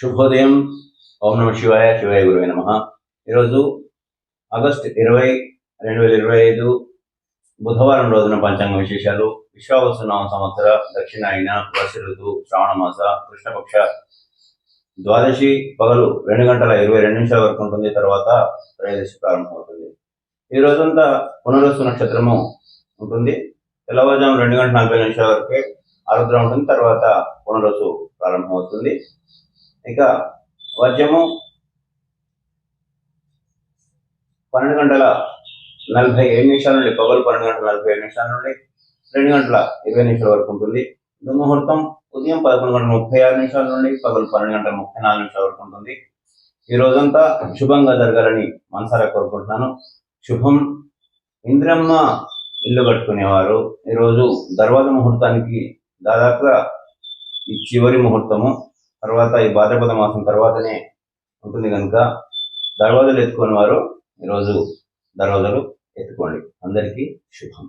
శుభోదయం. ఓం నమ శివాయ శివాయ గురువే నమ. ఈరోజు ఆగస్ట్ ఇరవై రెండు వేల ఇరవై ఐదు బుధవారం రోజున పంచాంగ విశేషాలు. విశ్వావసునామ సంవత్సర దక్షిణాయన వర్ష ఋతు శ్రావణ మాస కృష్ణపక్ష ద్వాదశి పగలు రెండు గంటల ఇరవై రెండు నిమిషాల వరకు ఉంటుంది. తర్వాత త్రయోదశి ప్రారంభమవుతుంది. ఈ రోజంతా పునరుస్తు నక్షత్రము ఉంటుంది. తెల్లవారుజాము రెండు గంటల నలభై నిమిషాల వరకే ఆరుద్ర ఉంటుంది. తర్వాత పునరుసు ప్రారంభమవుతుంది. ఇక వద్యము పన్నెండు గంటల నలభై ఏడు నిమిషాల నుండి పగలు పన్నెండు గంటల నలభై ఏడు నిమిషాల నుండి రెండు గంటల ఇరవై నిమిషాల వరకు ఉంటుంది. దుర్ముహూర్తం ఉదయం పదకొండు గంటల ముప్పై ఆరు నిమిషాల నుండి పగలు పన్నెండు గంటల ముప్పై నాలుగు నిమిషాల వరకు ఉంటుంది. ఈ రోజంతా శుభంగా జరగాలని మనసారా కోరుకుంటున్నాను. శుభం. ఇంద్రమ్మ ఇల్లు కట్టుకునేవారు. ఈరోజు దర్వాజ ముహూర్తానికి దాదాపుగా ఈ చివరి ముహూర్తము. తర్వాత ఈ భాద్రపద మాసం తర్వాతనే ఉంటుంది కనుక దర్వాజలు ఎత్తుకొని వారు ఈరోజు దర్వాజలు ఎత్తుకోండి. అందరికీ శుభం.